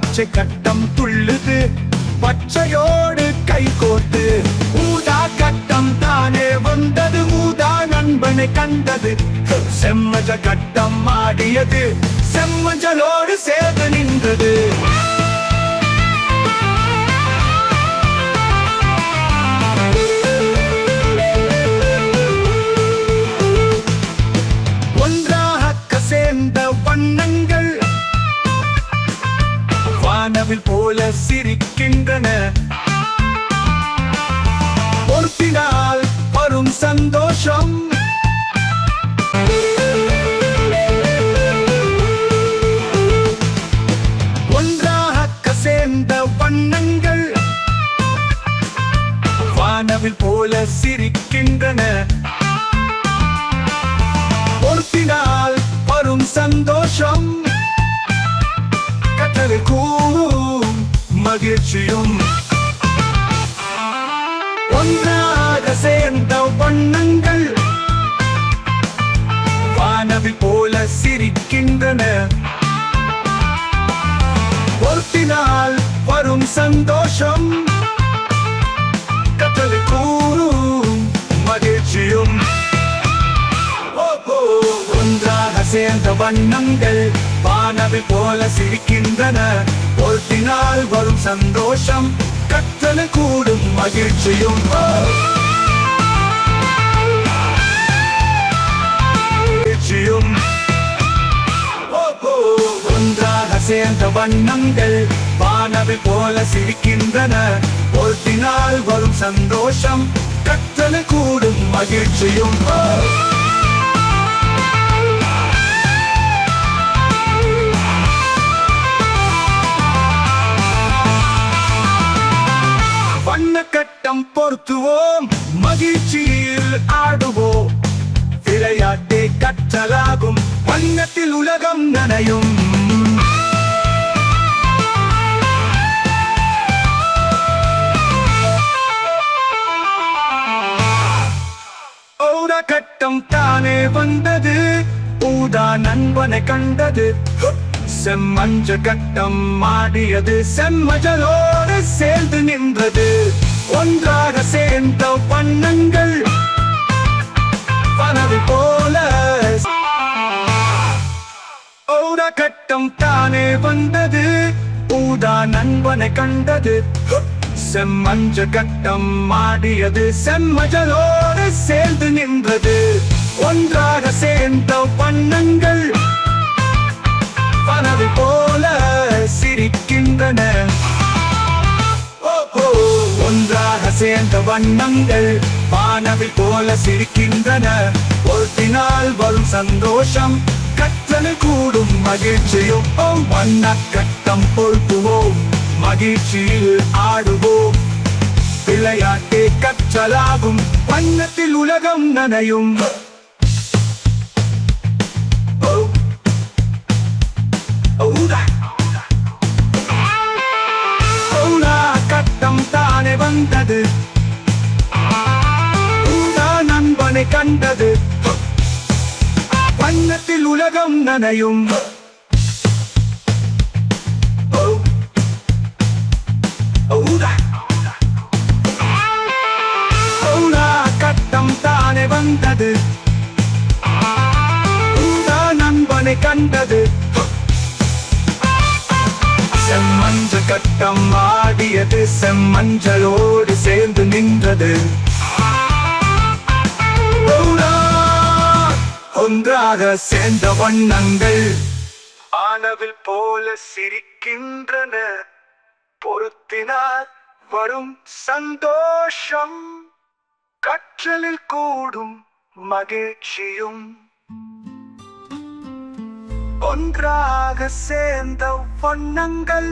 பச்சை கட்டம் துள்ளுது. பச்சையோடு கை கோர்த்து. ஊதா கட்டம் தானே வந்தது. ஊதா நண்பனை கண்டது. செம்மஜ கட்டம் ஆடியது. செம்மஞ்சலோடு சேர்ந்து நின்றது. இருக்கின்றன பொறுப்பினால் வரும் சந்தோஷம். ஒன்றாக சேர்ந்த வண்ணங்கள் வானவில் போல சிரிக்கின்றன. பொறுப்பினால் வரும் சந்தோஷம். கத்தலுக்கும் மகிழ்ச்சியும் ஒன்றாக சேர்ந்த வண்ணங்கள் வானவி போல சிரிக்கின்றன. பொறுப்பினால் வரும் சந்தோஷம் கூறும் மகிழ்ச்சியும். ஒன்றாக சேர்ந்த வண்ணங்கள் வானவி போல சிரிக்கின்றன. பொருத்தினால் வரும் சந்தோஷம். கத்தல கூடும் மகிழ்ச்சியும். மகிழ்ச்சியும். ஒன்றாக சேர்ந்த வண்ணங்கள் வானவில் போல சிரிக்கின்றன. பொருத்தினால் வரும் சந்தோஷம். கத்தல கூடும் மகிழ்ச்சியும். ஓ. மகிழ்ச்சியில் ஆடுவோம். விளையாட்டே கற்றலாகும். வண்ணத்தில் உலகம் நனையும். கட்டம் தானே வந்தது. ஊதா நண்பனை கண்டது. செம்மஞ்ச கட்டம் மாடியது செம்மஜலோடு சேர்ந்து நின்றது. ஒன்றாக சேர்ந்த வண்ணங்கள். பனவு போல. ஊதா கட்டம் தானே வந்தது. ஊதா நண்பனை கண்டது. செம்மஞ்ச கட்டம் மாடியது செம்மஜலோடு சேர்ந்து நின்றது. ஒன்றாக சேர்ந்த வண்ணங்கள். சேர்ந்த வண்ணங்கள் வானவில் போல சிரிக்கின்றன. பொருத்தினால் வரும் சந்தோஷம் கற்றல் கூடும் மகிழ்ச்சியும் வண்ண கட்டம் பொருத்துவோம் மகிழ்ச்சியில் ஆடுவோம். விளையாட்டே கற்றலாகும் வண்ணத்தில் உலகம் நனையும். வந்தது. நண்பனை கண்டது. வண்ணத்தில் உலகம் நனையும். கட்டம் தானே வந்தது. நண்பனை கண்டது. செம்மஞ்ச கட்டம் ஆடியது. மஞ்சளோடு சேர்ந்து நின்றது. ஒன்றாக சேர்ந்த வண்ணங்கள் ஆனவில் போல சிரிக்கின்றன. பொருத்தினால் வரும் சந்தோஷம் கற்றலில் கூடும் மகிழ்ச்சியும். ஒன்றாக சேர்ந்த வண்ணங்கள்